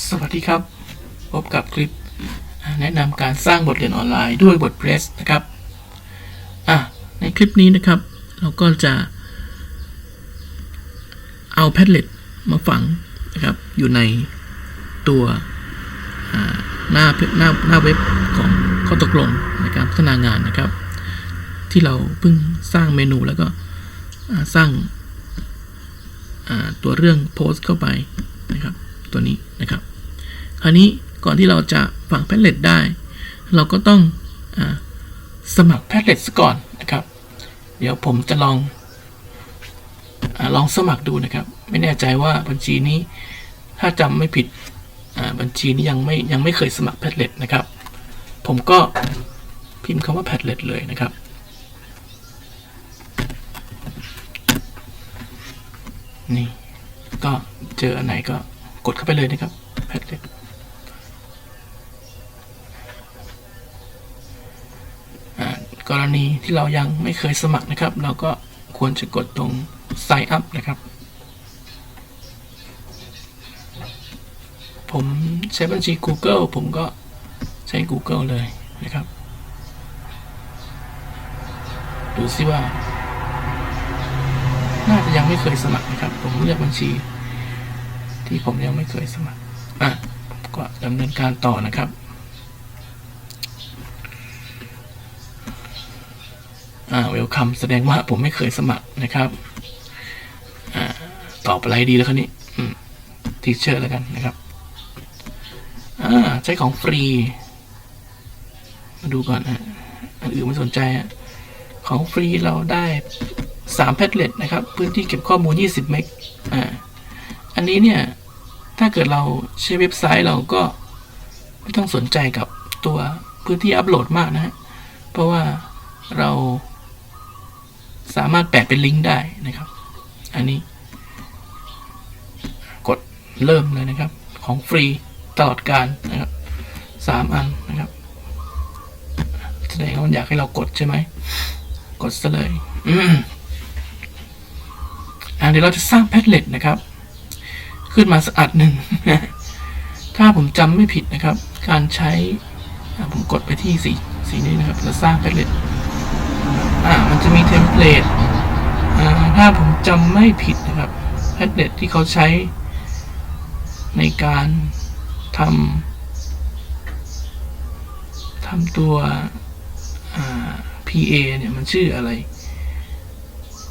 สวัสดีครับ พบกับคลิป แนะนำการสร้างบทเรียนออนไลน์ด้วย WordPress นะครับอะในคลิปนี้นะครับ เราก็จะเอา Padlet มาฝังนะครับ อยู่ในตัวหน้าหน้าหน้าเว็บของข้อตกลงในการพัฒนางานนะครับ ที่เราเพิ่งสร้างเมนูแล้วก็สร้างตัวเรื่องโพสต์เข้าไปนะครับ ตัวนี้นะครับ คราวนี้ก่อนที่เราจะฝังแพ d เ e t ได้ เราก็ต้องอสมัครแพ d เ e t ซะก่อนนะครับ เดี๋ยวผมจะลองอลองสมัครดูนะครับ ไม่แน่ใจว่าบัญชีนี้ถ้าจำไม่ผิดบัญชีนี้ยังไม่ยังไม่เคยสมัครแพ d เ e t นะครับ ผมก็พิมพ์คำว่าแพ d เ e t เลยนะครับนี่ก็เจออันไหนก็ กดเข้าไปเลยนะครับแพดเล็ตกรณีที่เรายังไม่เคยสมัครนะครับ เราก็ควรจะกดตรง sign up นะครับ ผมใช้บัญชี Google ผมก็ใช้ Google เลยนะครับ ดูซิว่า น่าจะยังไม่เคยสมัครนะครับ ผมเลือกบัญชี ที่ผมยังไม่เคยสมัครอะผมก็ดำเนินการต่อนะครับอ่าเวลคัมแสดงว่าผมไม่เคยสมัครนะครับอ่าตอบอะไรดีแล้วคันนี้อืมทีเชอร์แล้วกันนะครับอ่าใช้ของฟรี มาดูก่อนนะอันอื่นไม่สนใจอะของฟรีเราได้สามแพทเล็ตนะครับ พื้นที่เก็บข้อมูล 20 เมกอ่าอันนี้เนี่ย ถ้าเกิดเราใช้เว็บไซต์เราก็ไม่ต้องสนใจกับตัวพื้นที่อัปโหลดมากนะฮะ เพราะว่าเราสามารถแปะเป็นลิงก์ได้นะครับ อันนี้ กดเริ่มเลยนะครับ ของฟรีตลอดการนะครับสามอันนะครับ แสดงว่ามันอยากให้เรากดใช่ไหม กดซะเลย อ่าเดี๋ยวเราจะสร้างแพทเล็ตนะครับ ขึ้นมาสักอันหนึ่ง ถ้าผมจำไม่ผิดนะครับ การใช้ ผมกดไปที่สีสีนี้นะครับ แล้วสร้างแพทเล็ตอ่า มันจะมีเทมเพลตอ่าถ้าผมจำไม่ผิดนะครับแพทเล็ตที่เขาใช้ ในการทำทำตัวอ่า PA เนี่ยมันชื่ออะไร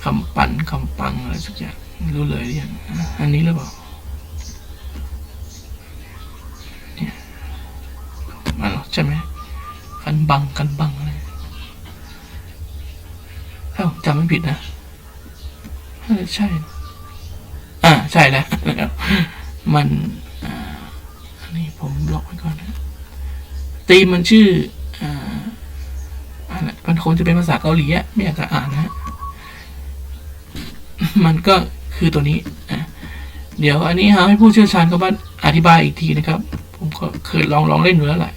คำปั่นคำปังอะไรสักอย่างไม่รู้เลยหรือยังอันนี้หรือเปล่า ใช่ไหมกันบังกันบังอะไรถ้าจำไม่ผิดนะน่าจะใช่ อ่าใช่แล้วนะครับ มันอ่าอันนี้ผมบล็อกไว้ก่อนนะตีมมันชื่ออ่าอ่านมันคงจะเป็นภาษาเกาหลีอะไม่อยากจะอ่านนะฮะมันก็คือตัวนี้เดี๋ยวอันนี้ฮะให้ผู้เชี่ยวชาญเขามานอธิบายอีกทีนะครับ ผมก็เคยลองลองเล่นอยู่แล้วแหละ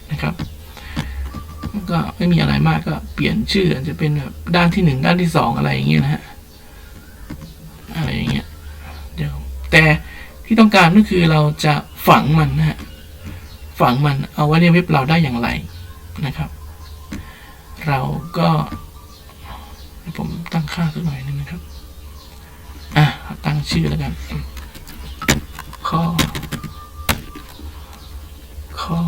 ก็ไม่มีอะไรมากก็เปลี่ยนชื่ออาจจะเป็นแบบด้านที่หนึ่งด้านที่สองอะไรอย่างเงี้ยนะฮะอะไรอย่างเงี้ยเดี๋ยวแต่ที่ต้องการก็คือเราจะฝังมันนะฮะฝังมันเอาไว้ในเว็บเราได้อย่างไรนะครับ เราก็ผมตั้งค่าสักหน่อยหนึงนะครับ อะตั้งชื่อแล้วกันข้อข้อ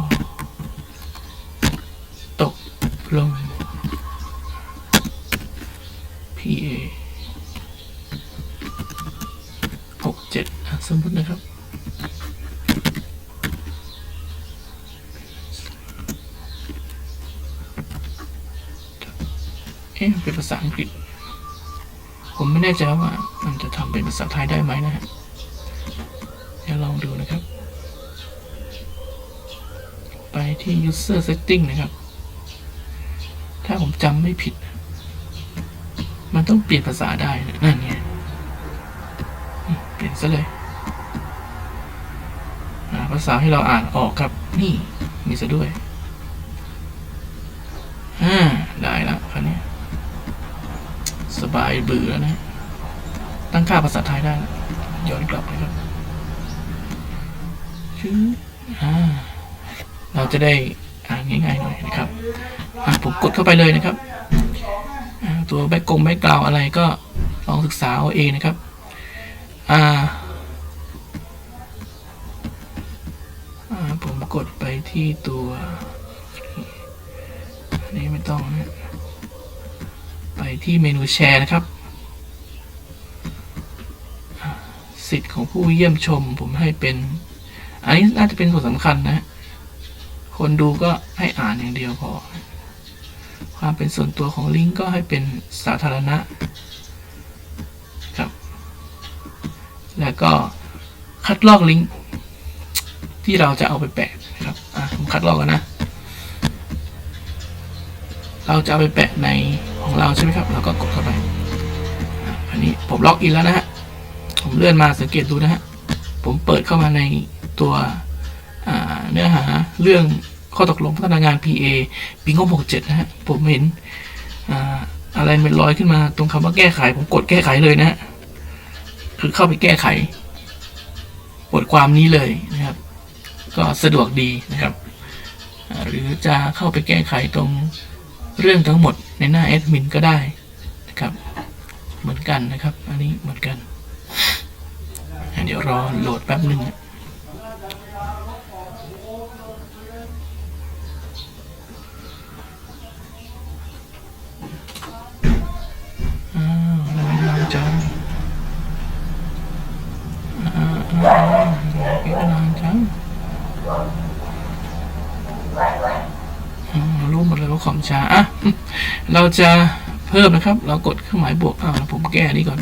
ตกลง PA หกเจ็ดสมมตินะครับ เอ๊ะเป็นภาษาอังกฤษ ผมไม่แน่ใจว่ามันจะทำเป็นภาษาไทยได้ไหมนะฮะเดี๋ยวลองดูนะครับ ไปที่ user setting นะครับ ถ้าผมจำไม่ผิด มันต้องเปลี่ยนภาษาได้นะนั่นไง ซะเลยภาษาให้เราอ่านออกครับ นี่มีซะด้วยอ่าได้แล้วคราวนี้สบายเบื่อนะ ตั้งค่าภาษาไทยได้ล้วย้อนกลับนะครับชื่ออ่าเราจะได้อ่านง่ายๆหน่อยนะครับอะผมกดเข้าไปเลยนะครับ ตัวแบ็กกงแบ็กกราวอะไรก็ลองศึกษาเอาเองนะครับ อ่าผมกดไปที่ตัว อันนี้ไม่ต้องนะไปที่เมนูแชร์นะครับ สิทธิ์ของผู้เยี่ยมชมผมให้เป็น อันนี้น่าจะเป็นส่วนสำคัญนะ คนดูก็ให้อ่านอย่างเดียวพอ ความเป็นส่วนตัวของลิงก์ก็ให้เป็นสาธารณะ คัดลอกลิงก์ที่เราจะเอาไปแปะนะครับอะผมคัดลอกกันนะ เราจะเอาไปแปะในของเราใช่ไหมครับ เราก็กดเข้าไป อันนี้ผมล็อกอินแล้วนะฮะ ผมเลื่อนมาสังเกตดูนะฮะ ผมเปิดเข้ามาในตัวเนื้อหาเรื่องข้อตกลงพัฒนางาน PA ปีงบ67 นะฮะ ผมเห็นอ่าอะไรเป็นรอยขึ้นมาตรงคำว่าแก้ไข ผมกดแก้ไขเลยนะฮะ คือเข้าไปแก้ไข บทความนี้เลยนะครับ ก็สะดวกดีนะครับ หรือจะเข้าไปแก้ไขตรงเรื่องทั้งหมดในหน้าแอดมินก็ได้นะครับ เหมือนกันนะครับ อันนี้เหมือนกัน เดี๋ยวรอโหลดแป๊บหนึ่งนะ รู้หมดเลยว่าคอมช้าอะเราจะเพิ่มนะครับ เรากดเครื่องหมายบวกอ้าวผมแก้นี้ก่อน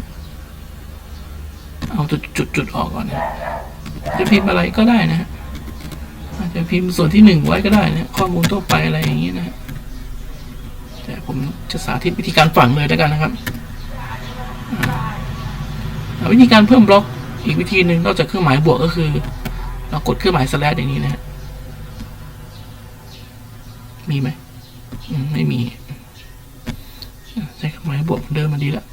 เอาจุดจุดจุดออกก่อนนะจะพิมพ์อะไรก็ได้นะฮะอาจจะพิมพ์ส่วนที่หนึ่งไว้ก็ได้นะข้อมูลทั่วไปอะไรอย่างนี้นะฮะแต่ผมจะสาธิตวิธีการฝังเลยแล้วกันนะครับวิธีการเพิ่มบล็อกอีกวิธีหนึ่งนอกจากเครื่องหมายบวกก็คือ เรากดเครื่องหมายสแลชอย่างนี้นะฮะมีไหมอืมไม่มีอะใช้เครื่องหมายบวกเดิ มมาดีละ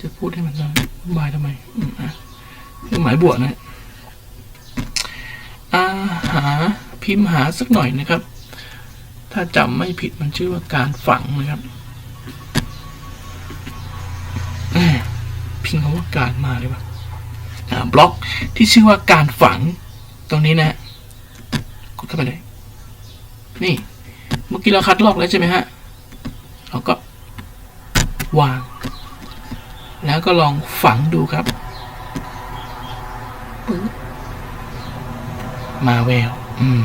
จะพูดให้มันบายทำไมเครื่องหมายบวกนะอาหาพิมพ์หาสักหน่อยนะครับ ถ้าจำไม่ผิดมันชื่อว่าการฝังนะครับพิมพ์คำว่าการมาเลยป่ะอ่าบล็อกที่ชื่อว่าการฝังตรงนี้นะกดเข้าไปเลย นี่ เมื่อกี้เราคัดลอกแล้วใช่ไหมฮะเราก็ วาง แล้วก็ลองฝังดูครับปึ๊บมาแวว อืม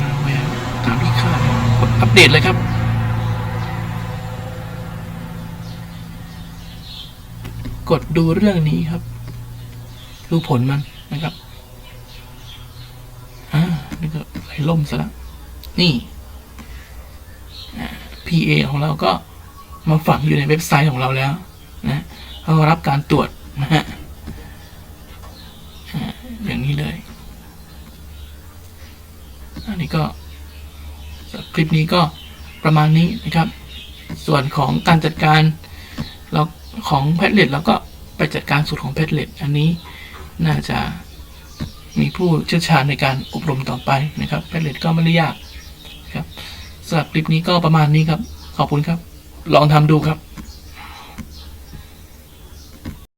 มาแวว ตามที่คาดกดอัปเดตเลยครับกดดูเรื่องนี้ครับ ดูผลมันนะครับ อ่า นี่ก็ไหลล่มซะแล้วนี่ PA ของเราก็มาฝังอยู่ในเว็บไซต์ของเราแล้วนะเขารับการตรวจนะฮะอย่างนี้เลย อันนี้ก็คลิปนี้ก็ประมาณนี้นะครับ ส่วนของการจัดการเราของแพทเลตเราก็ไปจัดการสูตรของแพทเลตอันนี้น่าจะมีผู้เชี่ยวชาญในการอบรมต่อไปนะครับแพทเลตก็ไม่ได้ยาก สำหรับคลิปนี้ก็ประมาณนี้ครับ ขอบคุณครับ ลองทำดูครับ